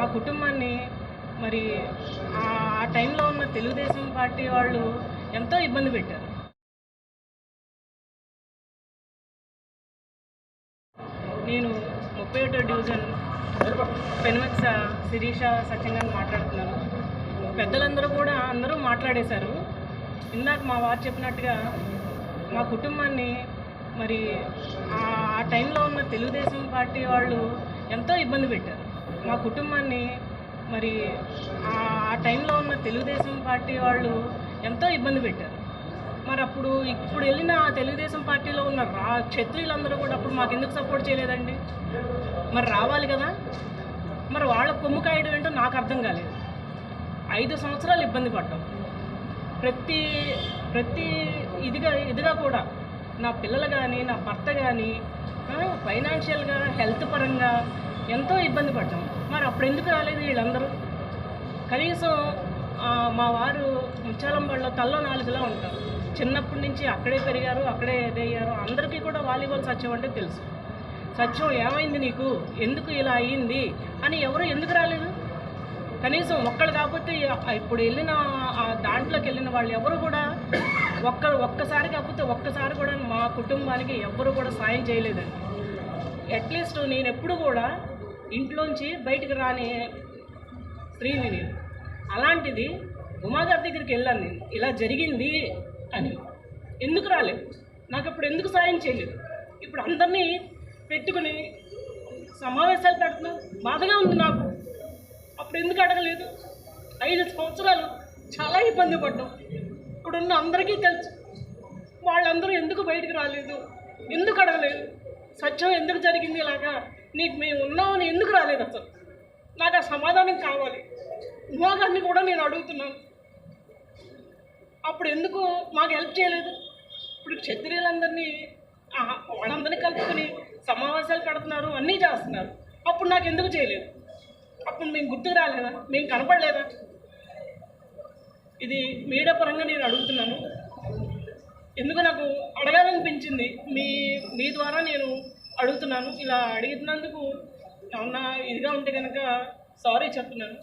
మా కుటుంబాన్ని మరి ఆ టైంలో ఉన్న తెలుగుదేశం పార్టీ వాళ్ళు ఎంతో ఇబ్బంది పెట్టారు. నేను ముప్పై ఒకటో డివిజన్ పెనుమత్స శిరీష సత్యంగా మాట్లాడుతున్నాను. పెద్దలందరూ కూడా అందరూ మాట్లాడేశారు. ఇందాక మా వారు చెప్పినట్టుగా మా కుటుంబాన్ని మరి ఆ టైంలో ఉన్న తెలుగుదేశం పార్టీ వాళ్ళు ఎంతో ఇబ్బంది పెట్టారు. మా కుటుంబాన్ని మరి ఆ టైంలో ఉన్న తెలుగుదేశం పార్టీ వాళ్ళు ఎంతో ఇబ్బంది పెట్టారు. మరి అప్పుడు ఇప్పుడు వెళ్ళిన ఆ తెలుగుదేశం పార్టీలో ఉన్న రా క్షత్రియులందరూ కూడా అప్పుడు మాకు ఎందుకు సపోర్ట్ చేయలేదండి? మరి రావాలి కదా? మరి వాళ్ళ కొమ్ము కాయడం ఏంటో నాకు అర్థం కాలేదు. ఐదు సంవత్సరాలు ఇబ్బంది పడ్డాం. ప్రతి ప్రతి ఇదిగా ఇదిగా కూడా నా పిల్లలు కానీ నా భర్త కానీ ఫైనాన్షియల్గా హెల్త్ పరంగా ఎంతో ఇబ్బంది పడ్డాం. మరి అప్పుడు ఎందుకు రాలేదు వీళ్ళందరూ? కనీసం మా వారు ముచ్చాలంబడిలో తల్లో నాలుగులా ఉంటారు. చిన్నప్పటి నుంచి అక్కడే పెరిగారు అక్కడే ఎదయ్యారు అందరికీ కూడా వాలీబాల్ సత్యం అంటే తెలుసు. సత్యం ఏమైంది నీకు? ఎందుకు ఇలా అయ్యింది? అని ఎవరు ఎందుకు రాలేదు? కనీసం ఒక్కళ్ళు కాకపోతే ఇప్పుడు వెళ్ళిన ఆ దాంట్లోకి వెళ్ళిన వాళ్ళు ఎవరు కూడా ఒక్క ఒక్కసారి కాకపోతే ఒక్కసారి కూడా మా కుటుంబానికి ఎవరు కూడా సాయం చేయలేదండి. అట్లీస్ట్ నేను ఎప్పుడు కూడా ఇంట్లోంచి బయటికి రాని స్త్రీని నేను. అలాంటిది ఉమాగారి దగ్గరికి వెళ్ళాను నేను. ఇలా జరిగింది అని. ఎందుకు రాలేదు నాకు అప్పుడు ఎందుకు సాయం చేయలేదు? ఇప్పుడు అందరినీ పెట్టుకుని సమావేశాలు పెడుతున్నాం బాధగా ఉంది నాకు. అప్పుడు ఎందుకు అడగలేదు? ఐదు సంవత్సరాలు చాలా ఇబ్బంది పడ్డాం. ఇప్పుడున్న అందరికీ తెలుసు. వాళ్ళందరూ ఎందుకు బయటకు రాలేదు? ఎందుకు అడగలేదు? సత్యం ఎందుకు జరిగింది ఇలాగా? నీకు మేము ఉన్నామని ఎందుకు రాలేదు అసలు? నాకు ఆ సమాధానం కావాలి. ఉమాగారిని కూడా నేను అడుగుతున్నాను. అప్పుడు ఎందుకు మాకు హెల్ప్ చేయలేదు? ఇప్పుడు క్షత్రియులందరినీ వాళ్ళందరినీ కలుపుకొని సమావేశాలు పెడుతున్నారు అన్నీ చేస్తున్నారు. అప్పుడు నాకు ఎందుకు చేయలేదు? అప్పుడు మేము గుర్తుకు రాలేదా? మేము కనపడలేదా? ఇది మీడియా పరంగా నేను అడుగుతున్నాను. ఎందుకు నాకు అడగాలనిపించింది? మీ మీ ద్వారా నేను అడుగుతున్నాను. ఇలా అడిగినందుకు ఏమన్నా ఇదిగా ఉంటే కనుక సారీ చెప్తున్నాను.